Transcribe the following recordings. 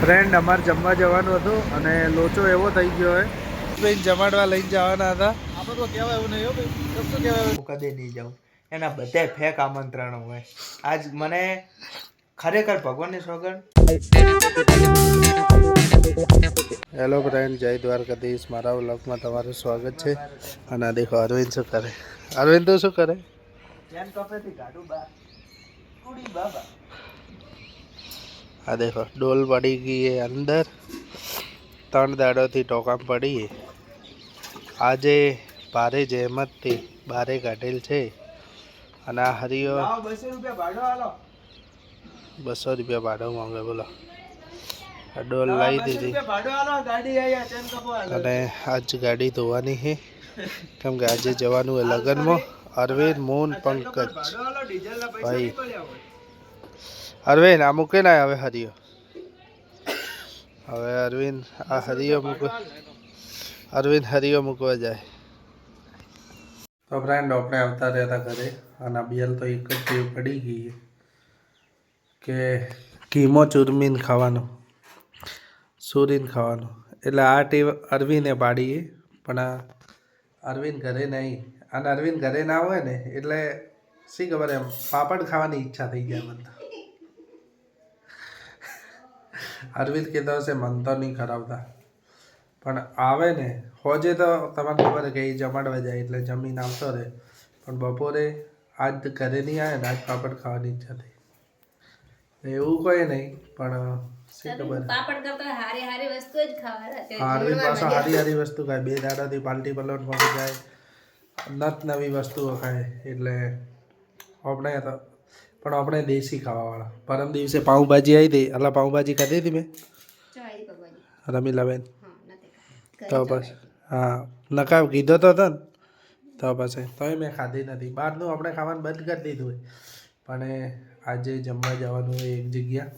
Friend અમારે જમવા જવાનું હતું અને લોચો એવો થઈ ગયો હોય. બેન જમાડવા લઈને જવાના હતા. આપણે તો કહેવાય એવું નહીં હો ભાઈ. શું કહેવાય કદે નહીં જાઉં. એના બધા ફેક આમંત્રણો હોય. આજ મને ખરેખર ભગવાનની સોગંદ. હેલો ફ્રેન્ડ જય દ્વારકાધીશ. મારા વ્લોગમાં તમારું સ્વાગત છે. અને દેખો અરવિંદ શું કરે? અરવિંદ તો શું કરે? આ દેખો ડોલ પડી ગઈ એ અંદર. ત્રણ દાડોથી ટોકામ પડી આજે ભારે જહેમતથી બારે કાઢેલ છે. અને આ હરિયો બસો રૂપિયા ભાડો માંગે બોલો. આ ડોલ લાવી દીધી. અને આજ ગાડી ધોવાની છે કેમ કે આજે જવાનું એ લગ્નમાં. અરવિંદ, મૂન, પંકજ. ભાઈ. અરવિંદ, આ મૂકે ના હવે હરિયો. હવે અરવિંદ, આ હરિયો મૂકે અરવિંદ હરિયો મૂકવા જાય. તો ફ્રેન્ડ આપણે આવતા રહેતા ઘરે અને બિયલ તો એક જ ટેવ પડી ગઈ કે કીમો ચૂરમીન ખાવાનો, સુરીન ખાવાનો. એટલે આ ટેવ અરવિંદે પાડીએ પણ આ અરવિંદ ઘરે નહીં અને અરવિંદ ઘરે ના હોય ને એટલે શી ખબર એમ પાપડ ખાવાની ઈચ્છા થઈ જાય બધા અરવિંદ કહેતા હશે મન તો નહીં ખરાવતા પણ આવે ને હોજે તો તમને ખબર કે એ જમાડવા જાય એટલે જમીન આવતો રહે. પણ બપોરે આજ ઘરે નહીં આવે ને આજ પાપડ ખાવાની ઈચ્છા થઈ. એવું કોઈ નહીં પણ શી ખબર. પાપડ કરતા હારી હારી વસ્તુ જ ખાવાના છે પાછો હારી હારી વસ્તુ ખાય. બે દાડાથી પાલટી પલોટ મળી જાય. નત નવી વસ્તુઓ ખાય એટલે આપણે પણ આપણે દેશી ખાવાવાળા. પરમ દિવસે પાઉંભાજી આવી હતી એટલે પાઉંભાજી ખાધી હતી મેં? રમીલાબેન. તો પછી હા નકા કીધો તો હતો ને તો પછી તોય મેં ખાધી નથી. બહારનું આપણે ખાવાનું બંધ કરી દીધું હોય. પણ આજે જમવા જવાનું હોય એક જગ્યા.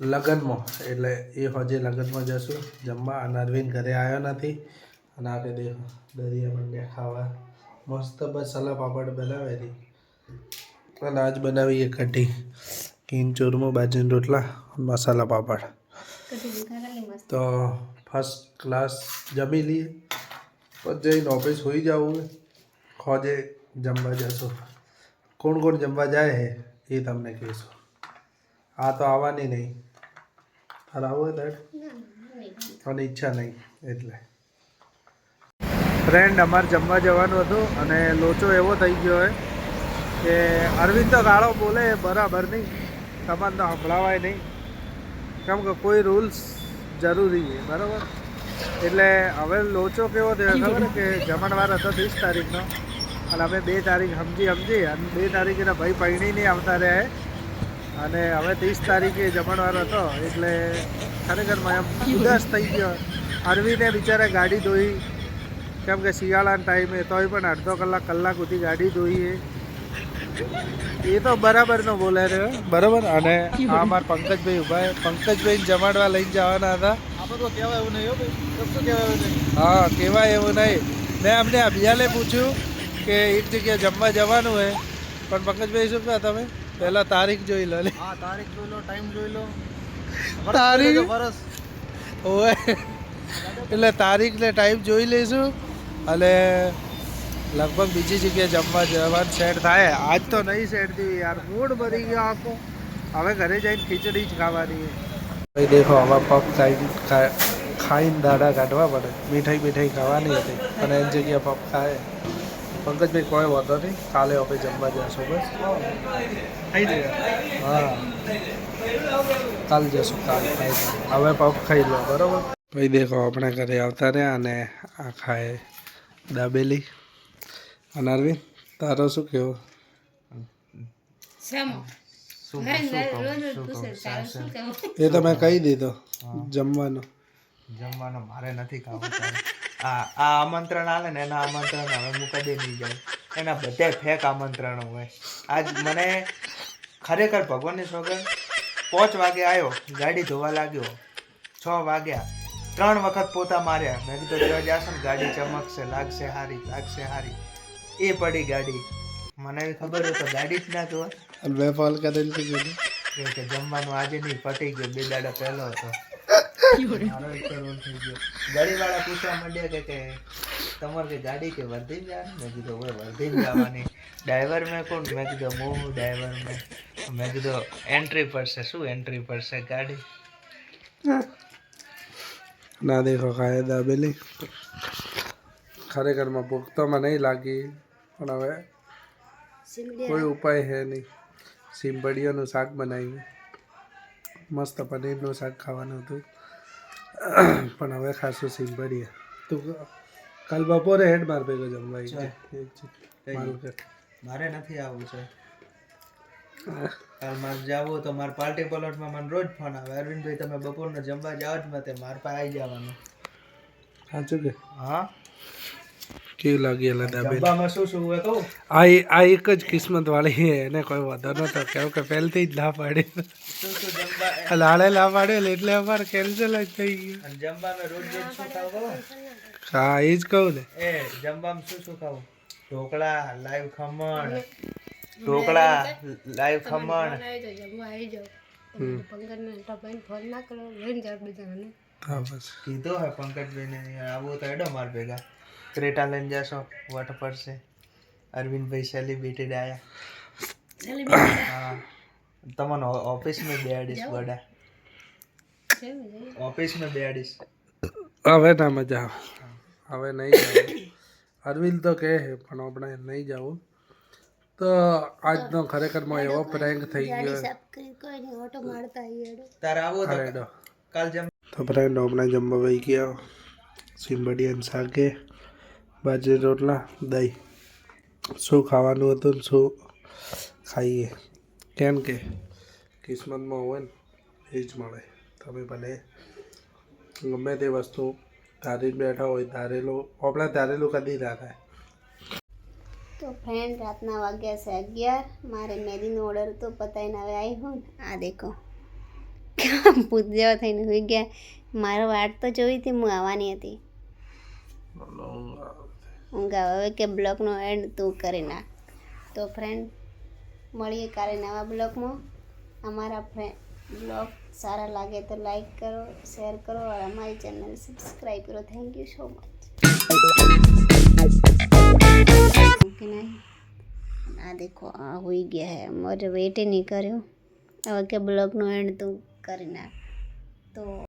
લગ્નમાં એટલે એ હોજે લગ્નમાં જશું. જમવા અને અરવિંદ ઘરે આવ્યો નથી. અને આપણે દેખો દરિયા મંડ્યા ખાવા. મસ્ત મસાલા સલા પાપડ બનાવેલી. અને આજ બનાવીએ કઢી. કિન ચૂરમું બાજરીના રોટલા મસાલા પાપડ. તો ફર્સ્ટ ક્લાસ જમી લઈએ. પછી જઈને ઓફિસ હોઈ જવું ખોજે જમવા જશો. કોણ કોણ જમવા જાય હે એ તમને કહીશું. આ તો આવવાની નહીં. તારે આવું હોય અને ઈચ્છા નહીં એટલે. ફ્રેન્ડ અમારે જમવા જવાનું હતું અને લોચો એવો થઈ ગયો હોય કે અરવિંદ તો ગાળો બોલે બરાબર નહીં. તમારે તો સંભળાવાય નહીં. કેમ કે કોઈ રૂલ્સ જરૂરી છે, બરાબર? એટલે હવે લોચો કેવો થયો ખબર કે જમણવાર હતો ત્રીસ તારીખનો અને અમે બે તારીખ સમજી સમજી અને બે તારીખ એના ભાઈ પૈણી નહીં આવતા રહે. અને હવે ત્રીસ તારીખે જમણવાર હતો એટલે ખરેખર મેં ઉદાસ થઈ ગયો. અરવિંદે બિચારે ગાડી ધોઈ કેમ કે શિયાળાના ટાઈમે તોય પણ અડધો કલાક કલાક સુધી ગાડી ધોઈએ એ તો બરાબર નો બોલે રહ્યો બરાબર? અને આ માર પંકજભાઈ ઊભા પંકજભાઈને પંકજભાઈ જમાડવા લઈને જવાના હતા. આપણે તો કહેવાય એવું નહીં ભાઈ. કહેવાય એવું નહીં. હા કહેવાય એવું નહીં. મેં અમને અભિયાલે પૂછ્યું કે એક જગ્યાએ જમવા જવાનું હોય. પણ પંકજભાઈ શું કહ્યા તમે? પહેલાં તારીખ જોઈ લો હા તારીખ જોઈ લો ટાઈમ જોઈ લો. તારીખ? વરસ ઓય. એટલે તારીખ ને ટાઈમ જોઈ લઈશું. અને લગભગ બીજી જગ્યાએ જમવા જવાનું સેટ થાય. આજ તો નહીં સેટ થયું યાર મૂડ ભરી ગયો આખો. હવે ઘરે જઈને ખીચડી જ ખાવાની ભાઈ દેખો આવા પગ ખાઈ ખાઈને દાડા કાઢવા પડે. મીઠાઈ મીઠાઈ ખાવાની હતી અને એની જગ્યાએ પપ ખાય પંકજભાઈ કોઈ વાંધો નહીં. કાલે આપણે જમવા જશું બસ. હા. કાલ જશું કાલ ખાઈ હવે પગ ખાઈ લો બરાબર? ભાઈ દેખો આપણે ઘરે આવતા રહ્યા અને આ ખાય. દાબેલી. અને અરવિંદ તારો શું તારે એ તમે કહી દીધો જમવાનું. જમવાનો મારે નથી ખાવું. આ આ આમંત્રણ આવે ને એના આમંત્રણ હવે હું કદી નહીં જાઉં એના બધા ફેક આમંત્રણો હોય. આજ મને ખરેખર ભગવાનની સોગંદ. પાંચ વાગે આવ્યો ગાડી ધોવા લાગ્યો. છ વાગ્યા. ત્રણ વખત પોતા માર્યા. મેં કીધું જો જાશો ને ગાડી ચમકશે લાગશે હારી લાગશે હારી. એ પડી ગાડી. મને એવી ખબર હોય તો ગાડી જ ના જોવા. મેં ફોન કરીને કે કે જમવાનું આજે નહીં પટી ગયું બે દાડા પહેલો હતો. મારો એક તો થઈ ગયો. ગાડીવાળા પૂછવા માંડ્યા કે કે તમારે કે ગાડી કે વર્ધી જવાની મેં કીધું હવે વર્ધી જવાની ડ્રાઈવર મેં કોણ? મેં કીધું હું ડ્રાઈવર મેં મેં કીધું એન્ટ્રી પડશે શું એન્ટ્રી પડશે ગાડી? ના દેખો ખાય દાબેલી ખરેખરમાં ભૂખ તો નહીં લાગી પણ હવે કોઈ ઉપાય હે નહીં. સિંભળીઓનું શાક બનાવ્યું. મસ્ત પનીરનું શાક ખાવાનું હતું. પણ હવે ખાસું સિંભળીએ તું કાલ બપોરે હેડ માર ભેગો જમવા. મારે નથી આવવું છે કાલ મારે જવું તો મારે પાર્ટી પ્લોટમાં મને રોજ ફોન આવે. અરવિંદભાઈ તમે બપોરનો જમવા જાઓ જ મતે મારે પાસે આવી જવાનું. સાચું કે? હા? કેવું લાગી દાબેલી જમવામાં શું શું હોય કહું? આ આ એક જ કિસ્મત વાળી છે એને કોઈ વાંધો નતો. કેમ કે પહેલથી જ ના પાડી. લાડે ના પાડેલ એટલે અમારે કેન્સલ જ થઈ ગયું. જમવામાં રોજ રોજ શું ખાવ હા એ જ કહું ને. એ જમવામાં શું શું ખાવું? ઢોકળા લાઈવ ખમણ. ઢોકળા લાઈવ ખમણ. કીધો હા બસ. કીધું હે પંકજભાઈને આવું તો એડો માર ભેગા. ક્રેટા લઈને જશો વટ પડશે. અરવિંદભાઈ સેલિબ્રિટી આયા. હા. તમને ઓફિસમાં બેડીશ બડા. ઓફિસ જઈએ. બેડીશ હવે ના મજા હવે નહીં અરવિંદ તો કહે પણ આપણે નહીં જવું તો આજનો ખરેખરમાં એવો પ્રેન્ક થઈ ગયો. તો. ફ્રેન્ડ આપણે જમવા વહી ગયા. સિંબડિયન શાકે બાજરી રોટલા દહીં. શું ખાવાનું હતું ને શું? ખાઈએ. કેમ કે કિસ્મતમાં હોય ને એ જ મળે. તમે ભલે ગમે તે વસ્તુ ધારી બેઠા હોય ધારેલું આપણે ધારેલું કદી ના થાય. તો ફ્રેન્ડ રાતના વાગ્યા છે અગિયાર. મારે મેદીનો ઓર્ડર તો પતાવીને હવે આવી હું ને. આ દેખો. પૂત જેવા થઈને હોઈ ગયા. મારો વાટ તો જોઈ હતી હું આવવાની હતી. ઊંઘ હવે કે બ્લોગનો એન્ડ તું કરી નાખ. તો ફ્રેન્ડ મળીએ કાલે નવા બ્લોગમાં અમારા ફ્રેન્ડ બ્લોગ સારા લાગે તો લાઈક કરો શેર કરો અને અમારી ચેનલ સબસ્ક્રાઈબ કરો. થેન્ક યુ સો મચ કે નહીં આ દેખો આ હોઈ ગયા હે મારે વેટે નહીં કર્યો હવે કે બ્લોગનો એન્ડ તું કરી નાખ તો